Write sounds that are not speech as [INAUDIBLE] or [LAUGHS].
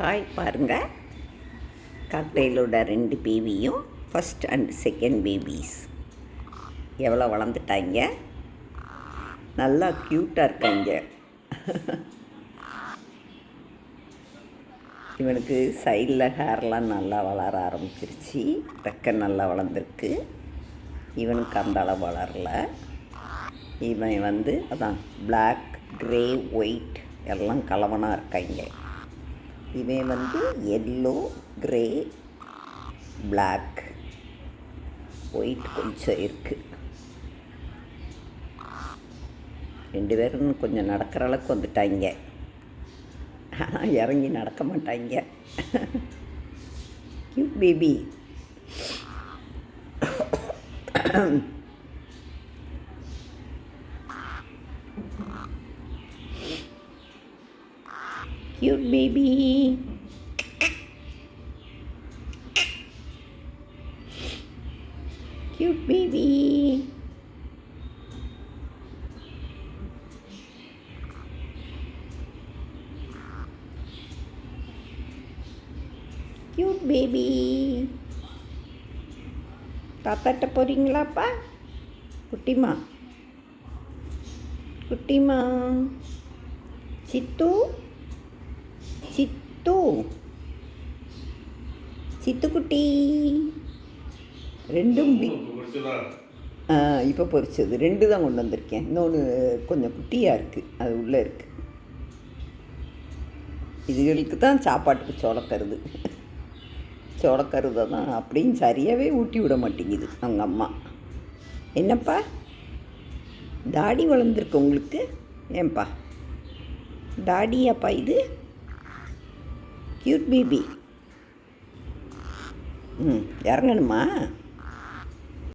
Hi பாருங்கள் காக்டெயிலோட ரெண்டு பேபியும் ஃபஸ்ட் அண்ட் செகண்ட் பேபிஸ் எவ்வளோ வளர்ந்துட்டாங்க நல்லா க்யூட்டாக இருக்காங்க இவனுக்கு சைடில் ஹேர்லாம் நல்லா வளர ஆரம்பிச்சிருச்சு. ரெக்கை நல்லா வளர்ந்துருக்கு. இவனுக்கு அந்த அளவு வளரல. இவன் வந்து அதான் பிளாக் க்ரே ஒயிட் எல்லாம் கலவனாக இருக்காங்க இவன் வந்து எல்லோ கிரே பிளாக் ஒயிட் கொஞ்சம் இருக்குது ரெண்டு பேரும் கொஞ்சம் நடக்கிற அளவுக்கு வந்துட்டாங்க. ஆனால் [LAUGHS] இறங்கி நடக்க மாட்டாங்க. [LAUGHS] Cute baby [COUGHS] cute baby cute baby cute baby தாத்தாட்ட போகிறீங்களாப்பா குட்டிமா குட்டிமா சித்து சித்து. சித்துக்குட்டி. ரெண்டும் இப்போ பொரிச்சது ரெண்டு தான் கொண்டு வந்திருக்கேன். இன்னொன்று கொஞ்சம் குட்டியாக இருக்குது அது உள்ளே இருக்குது இதுகளுக்கு தான் சாப்பாட்டுக்கு சோளக்கருது. சோளக்கருதை தான். அப்படின்னு சரியாகவே ஊட்டி விட மாட்டேங்குது அவங்க அம்மா. என்னப்பா? தாடி வளர்ந்துருக்கு உங்களுக்கு? ஏன்பா? தாடியாப்பா இது? க்யூட் பேபி ம் இறங்கணுமா?